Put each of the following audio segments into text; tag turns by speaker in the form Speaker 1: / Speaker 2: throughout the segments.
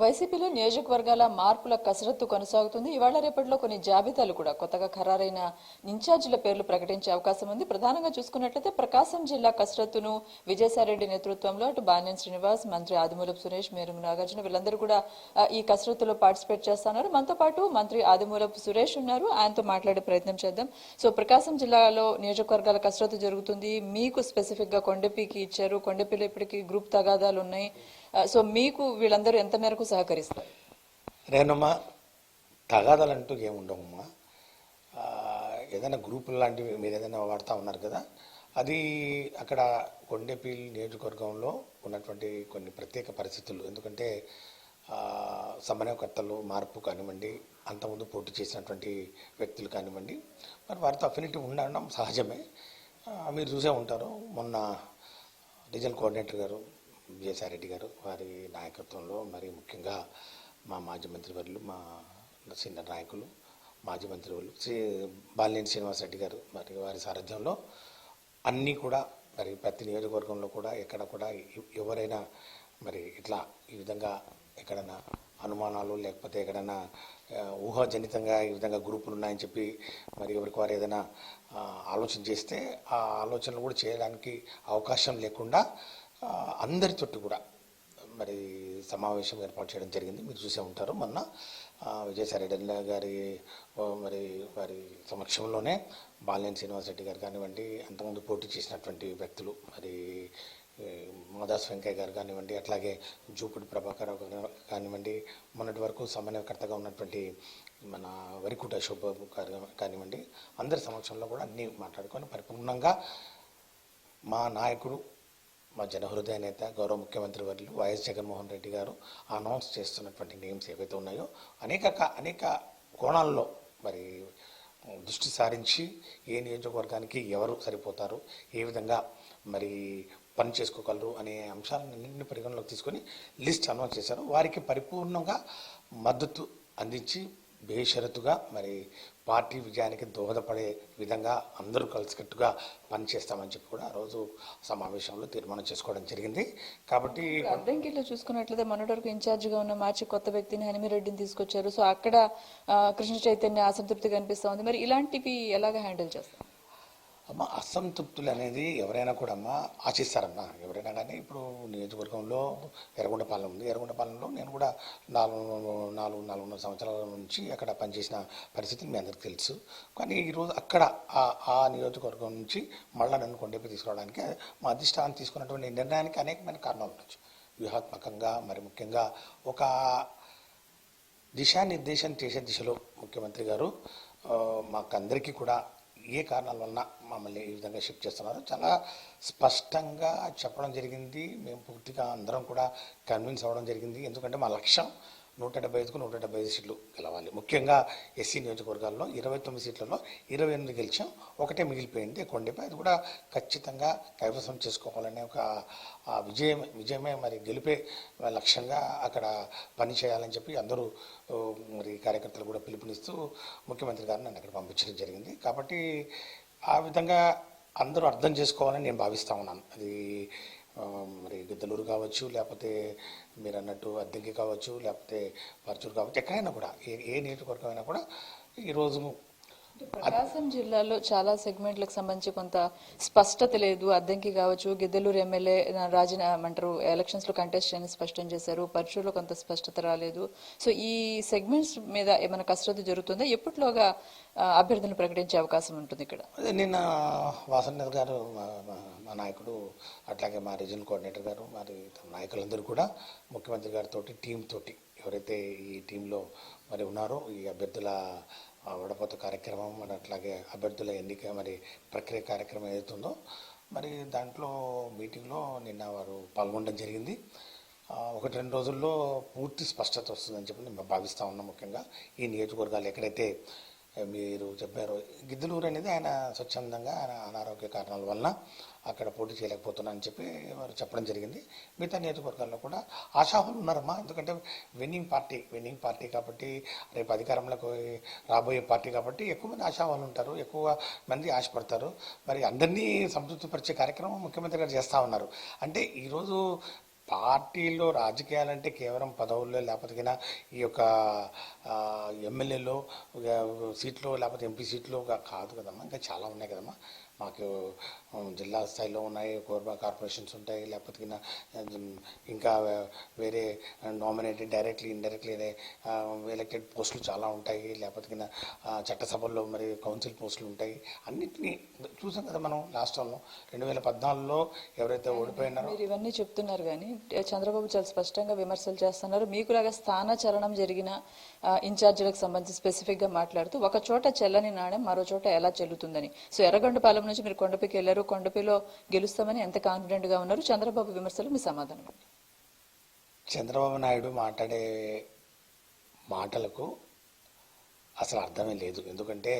Speaker 1: వైసీపీలో నియోజకవర్గాల మార్పుల కసరత్తు కొనసాగుతుంది. ఇవాళ రేపట్లో కొన్ని జాబితాలు కూడా కొత్తగా ఖరారైన ఇన్ఛార్జీల పేర్లు ప్రకటించే అవకాశం ఉంది. ప్రధానంగా చూసుకున్నట్లయితే ప్రకాశం జిల్లా కసరత్తును విజయసాయిరెడ్డి నేతృత్వంలో అటు బాన్యం శ్రీనివాస్ మంత్రి ఆదిమూలపు సురేష్ మేరుగు నాగార్జున వీళ్ళందరూ కూడా ఈ కసరత్తులో పార్టిసిపేట్ చేస్తున్నారు. మనతో పాటు మంత్రి ఆదిమూలపు సురేష్ ఉన్నారు. ఆయనతో మాట్లాడే ప్రయత్నం చేద్దాం. సో ప్రకాశం జిల్లాలో నియోజకవర్గాల కసరత్తు జరుగుతుంది. మీకు స్పెసిఫిక్గా కొండపీకి ఇచ్చారు. కొండపీలో ఇప్పటికి గ్రూప్ తగాదాలు ఉన్నాయి. సో మీకు వీళ్ళందరూ ఎంత మేరకు సహకరిస్తారు?
Speaker 2: నేనమ్మా తగాదాలంటూ ఏముండవమ్మా ఏదైనా గ్రూపులు లాంటివి మీరు ఏదైనా వాడుతూ ఉన్నారు కదా అది అక్కడ కొండేపల్లి నియోజకవర్గంలో ఉన్నటువంటి కొన్ని ప్రత్యేక పరిస్థితులు. ఎందుకంటే సమన్వయకర్తలు మార్పు కానివ్వండి అంతకుముందు పోటీ చేసినటువంటి వ్యక్తులు కానివ్వండి మరి వారితో అఫినిటీ ఉండడం సహజమే. మీరు చూసే ఉంటారు. మొన్న రీజనల్ కోఆర్డినేటర్ గారు విజయసాయిరెడ్డి గారు వారి నాయకత్వంలో మరి ముఖ్యంగా మా మాజీ మంత్రివర్యులు మా సీనియర్ నాయకులు మాజీ మంత్రివర్యులు శ్రీ బాలినేని శ్రీనివాసరెడ్డి గారు మరి వారి సారథ్యంలో అన్నీ కూడా మరి ప్రతి నియోజకవర్గంలో కూడా ఎక్కడ కూడా ఎవరైనా మరి ఇట్లా ఈ విధంగా ఎక్కడైనా అనుమానాలు లేకపోతే ఎక్కడైనా ఊహాజనితంగా ఈ విధంగా గ్రూపులు ఉన్నాయని చెప్పి మరి ఎవరికి వారు ఏదైనా ఆలోచన చేస్తే ఆ ఆలోచనలు కూడా చేయడానికి అవకాశం లేకుండా అందరి చుట్టూ కూడా మరి సమావేశం ఏర్పాటు చేయడం జరిగింది. మీరు చూసే ఉంటారు. మొన్న విజయసాయిరెడ్డి గారి మరి వారి సమక్షంలోనే బాలినేని శ్రీనివాసరెడ్డి గారు కానివ్వండి అంతకుముందు పోటీ చేసినటువంటి వ్యక్తులు మరి మాదాస్ వెంకయ్య గారు కానివ్వండి అట్లాగే జూపుడి ప్రభాకర్ రావు కానివ్వండి మొన్నటి వరకు సమన్వయకర్తగా ఉన్నటువంటి మన వరికుట అశోక్ గారు కానివ్వండి అందరి సమక్షంలో కూడా అన్నీ మాట్లాడుకొని పరిపూర్ణంగా మా నాయకుడు మా జనహృదయ నేత గౌరవ ముఖ్యమంత్రి వర్యులు వైఎస్ జగన్మోహన్ రెడ్డి గారు అనౌన్స్ చేస్తున్నటువంటి నేమ్స్ ఏవైతే ఉన్నాయో అనేక అనేక కోణాల్లో మరి దృష్టి సారించి ఏ నియోజకవర్గానికి ఎవరు సరిపోతారు ఏ విధంగా మరి పని చేసుకోగలరు అనే అంశాలన్నింటినీ పరిగణలోకి తీసుకొని లిస్ట్ అనౌన్స్ చేశారు. వారికి పరిపూర్ణంగా మద్దతు అందించి బేషరతుగా మరి పార్టీ విజయానికి దోహదపడే విధంగా అందరూ కలిసికట్టుగా పనిచేస్తామని చెప్పి కూడా ఆ రోజు సమావేశంలో తీర్మానం చేసుకోవడం జరిగింది. కాబట్టి
Speaker 1: అద్దంకిలో చూసుకున్నట్లయితే మొన్నటి వరకు ఇన్ఛార్జిగా ఉన్న మార్చి కొత్త వ్యక్తిని హనిమిరెడ్డిని తీసుకొచ్చారు. సో అక్కడ కృష్ణ చైతన్య అసంతృప్తి కనిపిస్తూ ఉంది. మరి ఇలాంటివి ఎలాగ హ్యాండిల్ చేస్తారు?
Speaker 2: అమ్మ అసంతృప్తులు అనేది ఎవరైనా కూడా అమ్మ ఆశిస్తారమ్మా. ఎవరైనా కానీ ఇప్పుడు నియోజకవర్గంలో ఎర్రగొండపాలెం ఉంది. ఎర్రగొండపాలెంలో నేను కూడా నాలుగు నాలుగు నాలుగున్నర సంవత్సరాల నుంచి అక్కడ పనిచేసిన పరిస్థితి మీ అందరికీ తెలుసు. కానీ ఈరోజు అక్కడ ఆ ఆ నియోజకవర్గం నుంచి మళ్ళీ నన్ను కొండపై తీసుకురావడానికి మా అధిష్టానం తీసుకున్నటువంటి నిర్ణయానికి అనేకమైన కారణాలు ఉండొచ్చు. వ్యూహాత్మకంగా మరి ముఖ్యంగా ఒక దిశానిర్దేశం చేసే దిశలో ముఖ్యమంత్రి గారు మాకందరికీ కూడా ఏ కారణాల వలన మమ్మల్ని ఈ విధంగా షిఫ్ట్ చేస్తున్నారు చాలా స్పష్టంగా చెప్పడం జరిగింది. మేము పూర్తిగా అందరం కూడా కన్విన్స్ అవ్వడం జరిగింది. ఎందుకంటే మా లక్ష్యం నూట డెబ్బై ఐదుకు నూట డెబ్బై ఐదు సీట్లు గెలవాలి. ముఖ్యంగా ఎస్సీ నియోజకవర్గాల్లో ఇరవై తొమ్మిది సీట్లలో ఇరవై ఎనిమిది గెలిచాం. ఒకటే మిగిలిపోయింది. కొండపై అది కూడా ఖచ్చితంగా కైవసం చేసుకోవాలనే ఒక విజయం విజయమే మరి గెలిపే లక్ష్యంగా అక్కడ పని చేయాలని చెప్పి అందరూ మరి కార్యకర్తలు కూడా పిలుపునిస్తూ ముఖ్యమంత్రి గారిని నన్ను అక్కడ పంపించడం జరిగింది. కాబట్టి ఆ విధంగా అందరూ అర్థం చేసుకోవాలని నేను భావిస్తా ఉన్నాను. అది మరి గిద్దలూరు కావచ్చు లేకపోతే మీరు అన్నట్టు అద్దెకి కావచ్చు లేకపోతే పరచూరు కావచ్చు ఎక్కడైనా కూడా ఏ ఏ నియోజకవర్గం అయినా కూడా ఈరోజు
Speaker 1: ప్రకాశం జిల్లాలో చాలా సెగ్మెంట్లకు సంబంధించి కొంత స్పష్టత లేదు. అద్దంకి కావచ్చు గిద్దలూరు ఎమ్మెల్యే రాజీనామా అంటారు ఎలక్షన్స్లో కంటెస్ట్ చేయని స్పష్టం చేశారు పరిచయంలో కొంత స్పష్టత రాలేదు. సో ఈ సెగ్మెంట్స్ మీద ఏమైనా కసరత్తు జరుగుతుందా? ఎప్పటిలోగా అభ్యర్థులను ప్రకటించే అవకాశం ఉంటుంది ఇక్కడ?
Speaker 2: అదే నిన్న వాసన్ గారు మా- నాయకుడు అట్లాగే మా రీజనల్ కోఆర్డినేటర్ గారు మరి నాయకులందరూ కూడా ముఖ్యమంత్రి గారితో టీం తోటి ఎవరైతే ఈ టీంలో మరి ఉన్నారో ఈ అభ్యర్థుల వడపోత కార్యక్రమం మరి అట్లాగే అభ్యర్థుల ఎన్నిక మరి ప్రక్రియ కార్యక్రమం ఏదైతుందో మరి దాంట్లో మీటింగ్లో నిన్న వారు పాల్గొనడం జరిగింది. ఒకటి రెండు రోజుల్లో పూర్తి స్పష్టత వస్తుందని చెప్పి మేము భావిస్తూ ఉన్నాం ముఖ్యంగా. ఈ నియోజకవర్గాలు ఎక్కడైతే మీరు చెప్పారు. గిద్దలూరు అనేది ఆయన స్వచ్ఛందంగా ఆయన అనారోగ్య కారణాల వలన అక్కడ పోటీ చేయలేకపోతున్నా అని చెప్పి వారు చెప్పడం జరిగింది. మిగతా నియోజకవర్గాల్లో కూడా ఆశాహులు ఉన్నారమ్మా. ఎందుకంటే విన్నింగ్ పార్టీ విన్నింగ్ పార్టీ కాబట్టి రేపు అధికారంలోకి రాబోయే పార్టీ కాబట్టి ఎక్కువ మంది ఆశావాళ్ళు ఉంటారు ఎక్కువ మంది ఆశపడతారు. మరి అందరినీ సంతృప్తిపరిచే కార్యక్రమం ముఖ్యమంత్రి గారు చేస్తూ ఉన్నారు. అంటే ఈరోజు పార్టీలో రాజకీయాలంటే కేవలం పదవుల్లో లేకపోతే ఈ యొక్క ఎమ్మెల్యేలో సీట్లో లేకపోతే ఎంపీ సీట్లో కాదు కదమ్మా. ఇంకా చాలా ఉన్నాయి కదమ్మా. మాకు జిల్లా స్థాయిలో ఉన్నాయి కోర్బా కార్పొరేషన్స్ ఉంటాయి లేకపోతే ఇంకా వేరే నామినేటెడ్ డైరెక్ట్లీ ఇండైరెక్ట్లీ ఎలక్టెడ్ పోస్టులు చాలా ఉంటాయి లేకపోతే చట్టసభల్లో మరి కౌన్సిల్ పోస్టులు ఉంటాయి. అన్నిటినీ చూసాం కదా మనం లాస్ట్ టైంలో రెండు వేల పద్నాలుగులో ఎవరైతే ఓడిపోయినారో
Speaker 1: మీరు ఇవన్నీ చెప్తున్నారు కానీ చంద్రబాబు చాలా స్పష్టంగా విమర్శలు చేస్తున్నారు. మీకులాగా స్థానచలనం జరిగిన ఇన్ఛార్జీలకు సంబంధించి స్పెసిఫిక్గా మాట్లాడుతూ ఒక చోట చెల్లని నాణ్యం మరో చోట ఎలా చెల్లుతుందని. సో ఎర్రగొండపాలెం నుంచి మీరు కొండపైకి వెళ్ళారు కొండపైలో గెలుస్తామని ఎంత కాన్ఫిడెంట్గా ఉన్నారు? చంద్రబాబు విమర్శలు మీ సమాధానం.
Speaker 2: చంద్రబాబు నాయుడు మాట్లాడే మాటలకు అసలు అర్థమే లేదు. ఎందుకంటే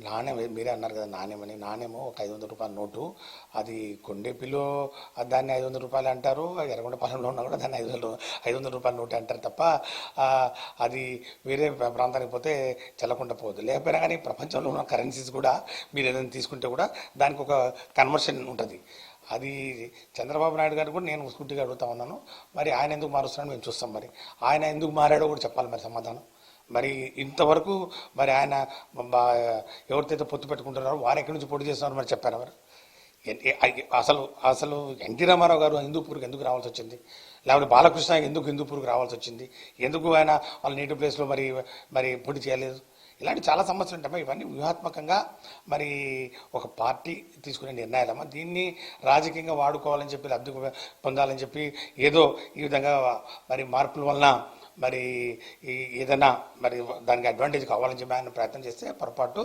Speaker 2: నాణ్యం మీరే అన్నారు కదా నాణ్యమని నాణ్యము ఒక ఐదు వందల రూపాయల నోటు. అది కొండేపిలో దాన్ని ఐదు వందల రూపాయలు అంటారు ఎర్రగొండపాలెంలో ఉన్నా కూడా దాన్ని ఐదు వందలు ఐదు వందల రూపాయల నోటు అంటారు తప్ప అది వేరే ప్రాంతానికి పోతే చల్లకుండా పోదు. లేకపోయినా కానీ ప్రపంచంలో ఉన్న కరెన్సీస్ కూడా మీరు ఏదైనా తీసుకుంటే కూడా దానికి ఒక కన్వర్షన్ ఉంటుంది. అది చంద్రబాబు నాయుడు గారు కూడా నేను స్కూటీగా అడుగుతా ఉన్నాను. మరి ఆయన ఎందుకు మారుస్తున్నాడు మేము చూస్తాం మరి. ఆయన ఎందుకు మారాడో కూడా చెప్పాలి మరి సమాధానం. మరి ఇంతవరకు మరి ఆయన బా- ఎవరితో పొత్తు పెట్టుకుంటున్నారో వారు ఎక్కడి నుంచి పోటీ చేస్తున్నారు మరి చెప్పారు మరి? అసలు అసలు ఎన్టీ రామారావు గారు హిందూపూర్కి ఎందుకు రావాల్సి వచ్చింది? లేకపోతే బాలకృష్ణ ఎందుకు హిందూపూర్కి రావాల్సి వచ్చింది? ఎందుకు ఆయన వాళ్ళ నేటివ్ ప్లేస్లో మరి మరి పొడి చేయలేదు? ఇలాంటి చాలా సమస్యలు ఉంటాయి. ఇవన్నీ వ్యూహాత్మకంగా మరి ఒక పార్టీ తీసుకునే నిర్ణయాలమ్మా దీన్ని రాజకీయంగా వాడుకోవాలని చెప్పి లబ్ధి పొందాలని చెప్పి ఏదో ఈ విధంగా మరి మార్పుల వలన మరి ఈ ఏదైనా మరి దానికి అడ్వాంటేజ్ కావాలని చెప్పి ఆయన ప్రయత్నం చేస్తే పొరపాటు.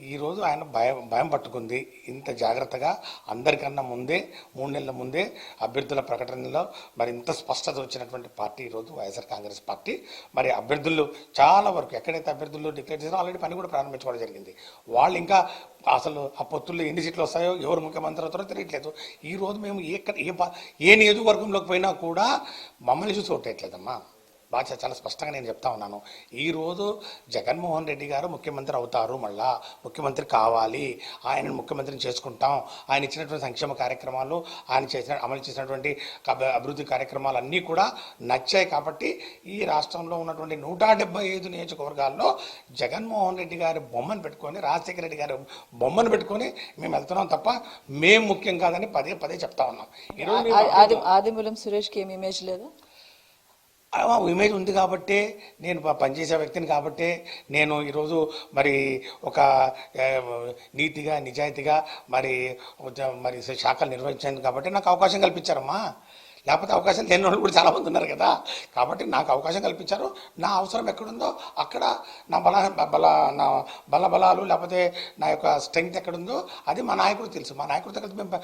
Speaker 2: ఈరోజు ఆయన భయం భయం పట్టుకుంది. ఇంత జాగ్రత్తగా అందరికన్నా ముందే మూడు నెలల ముందే అభ్యర్థుల ప్రకటనలో మరి ఇంత స్పష్టత వచ్చినటువంటి పార్టీ ఈరోజు వైఎస్ఆర్ కాంగ్రెస్ పార్టీ. మరి అభ్యర్థులు చాలా వరకు ఎక్కడైతే అభ్యర్థులు డిక్లేర్ చేసినా ఆల్రెడీ పని కూడా ప్రారంభించుకోవడం జరిగింది. వాళ్ళు ఇంకా అసలు ఆ పొత్తుల్లో ఎన్ని సీట్లు వస్తాయో ఎవరు ముఖ్యమంత్రి అవుతారో తెలియట్లేదు. ఈ రోజు మేము ఏ ఏ ఏ నియోజకవర్గంలోకి పోయినా కూడా మమ్మల్ని చూసి ఓటేయట్లేదమ్మా. బాగా చాలా స్పష్టంగా నేను చెప్తా ఉన్నాను. ఈరోజు జగన్మోహన్ రెడ్డి గారు ముఖ్యమంత్రి అవుతారు మళ్ళా. ముఖ్యమంత్రి కావాలి. ఆయనను ముఖ్యమంత్రిని చేసుకుంటాం. ఆయన ఇచ్చినటువంటి సంక్షేమ కార్యక్రమాలు ఆయన చేసిన అమలు చేసినటువంటి అభివృద్ధి కార్యక్రమాలు అన్నీ కూడా నచ్చాయి కాబట్టి ఈ రాష్ట్రంలో ఉన్నటువంటి నూట డెబ్బై ఐదు నియోజకవర్గాల్లో జగన్మోహన్ రెడ్డి గారి బొమ్మను పెట్టుకొని రాజశేఖర రెడ్డి గారి బొమ్మను పెట్టుకొని మేము వెళ్తున్నాం తప్ప మేము ముఖ్యం కాదని పదే పదే చెప్తా ఉన్నాం.
Speaker 1: ఆదిమూలం సురేష్కి ఏమి ఇమేజ్ లేదా?
Speaker 2: ఇమేజ్ ఉంది కాబట్టే నేను ప- పనిచేసే వ్యక్తిని కాబట్టే నేను ఈరోజు మరి ఒక నీతిగా నిజాయితీగా మరి మరి శాఖలు నిర్వహించాను కాబట్టి నాకు అవకాశం కల్పించారమ్మా. లేకపోతే అవకాశం లేని వాళ్ళు కూడా చాలామంది ఉన్నారు కదా. కాబట్టి నాకు అవకాశం కల్పించారు. నా అవసరం ఎక్కడుందో అక్కడ నా బల బల నా బల బలాలు లేకపోతే నా యొక్క స్ట్రెంగ్త్ ఎక్కడుందో అది మా నాయకుడు తెలుసు. మా నాయకుడితో కలిసి మేము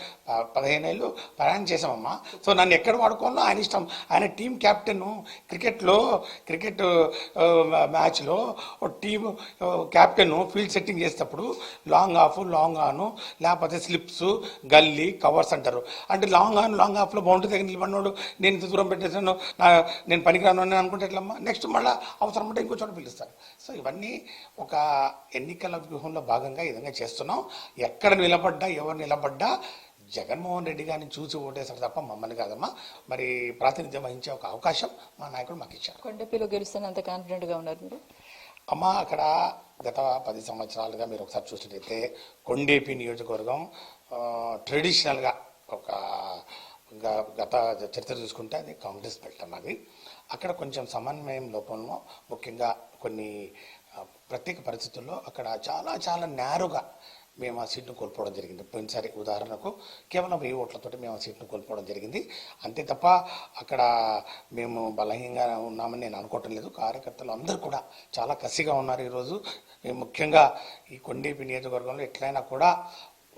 Speaker 2: పదిహేను ఏళ్ళు ప్రయాణం చేసామమ్మా సో నన్ను ఎక్కడ వాడుకోవాలో ఆయన ఇష్టం. ఆయన టీం కెప్టెన్ క్రికెట్లో క్రికెట్ మ్యాచ్లో టీం కెప్టెన్ ఫీల్డ్ సెట్టింగ్ చేసేటప్పుడు లాంగ్ ఆఫ్ లాంగ్ ఆన్ లేకపోతే స్లిప్స్ గల్లీ కవర్స్ అంటారు. అంటే లాంగ్ ఆన్ లాంగ్ ఆఫ్లో బౌండరీ దగ్గర నిలబడినోడు నేను ఇంత దూరం పెట్టేసాను నా నేను పనికిరాను అని అనుకుంటే ఎట్లమ్మా? నెక్స్ట్ మళ్ళీ అవసరం ఉంటే ఇంకో చోట పిలుస్తారు. సో ఇవన్నీ ఒక ఎన్నికల వ్యూహంలో భాగంగా ఈ విధంగా చేస్తున్నాం. ఎక్కడ నిలబడ్డా ఎవరు నిలబడ్డా జగన్మోహన్ రెడ్డి గారిని చూసి ఓటేశారు తప్ప మమ్మల్ని కాదమ్మా. మరి ప్రాతినిధ్యం వహించే ఒక అవకాశం మా నాయకుడు మాకు ఇచ్చారు.
Speaker 1: కొండపిలో గెలుస్తాను అంత కాన్ఫిడెంట్గా ఉన్నారు మీరు?
Speaker 2: అమ్మ అక్కడ గత పది సంవత్సరాలుగా మీరు ఒకసారి చూసినట్టయితే కొండేపి నియోజకవర్గం ట్రెడిషనల్గా ఒక గత చరిత్ర చూసుకుంటే అది కాంగ్రెస్ బెల్ట్ అన్నది. అక్కడ కొంచెం సమన్వయం లోపంలో ముఖ్యంగా కొన్ని ప్రత్యేక పరిస్థితుల్లో అక్కడ చాలా చాలా నేరుగా మేము ఆ సీట్ను కోల్పోవడం జరిగింది. పోయినసారి ఉదాహరణకు కేవలం వెయ్యి ఓట్లతో మేము ఆ సీట్ను కోల్పోవడం జరిగింది. అంతే తప్ప అక్కడ మేము బలహీనంగా ఉన్నామని నేను అనుకోవటం లేదు. కార్యకర్తలు అందరూ కూడా చాలా కసిగా ఉన్నారు ఈరోజు. ముఖ్యంగా ఈ కొండేపి నియోజకవర్గంలో ఎట్లయినా కూడా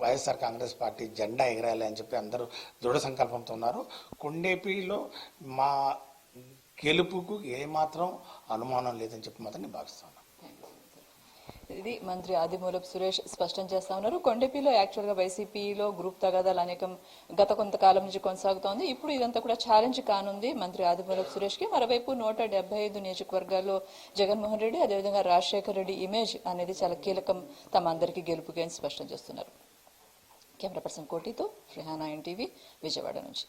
Speaker 2: వైఎస్ఆర్ కాంగ్రెస్ పార్టీ జెండా ఎగరాలి అని చెప్పి అందరూ దృఢ సంకల్పంతో ఉన్నారు. కొండేపిలో మా గెలుపుకు ఏమాత్రం అనుమానం లేదని చెప్పి మాత్రం నేను భావిస్తున్నాను
Speaker 1: ఇది మంత్రి ఆదిమూలపు సురేష్ స్పష్టం చేస్తా ఉన్నారు. కొండపిలో యాక్చువల్గా వైసీపీలో గ్రూప్ తగాదాలు అనేకం గత కొంతకాలం నుంచి కొనసాగుతోంది. ఇప్పుడు ఇదంతా కూడా ఛాలెంజ్ కానుంది మంత్రి ఆదిమూలపు సురేష్కి మరోవైపు నూట డెబ్బై ఐదు నియోజకవర్గాల్లో జగన్మోహన్ రెడ్డి అదేవిధంగా రాజశేఖర్ రెడ్డి ఇమేజ్ అనేది చాలా కీలకం. తమ అందరికీ గెలుపుకి అని స్పష్టం చేస్తున్నారు. కెమెరా పర్సన్ కోటితో రిహానా టీవీ విజయవాడ నుంచి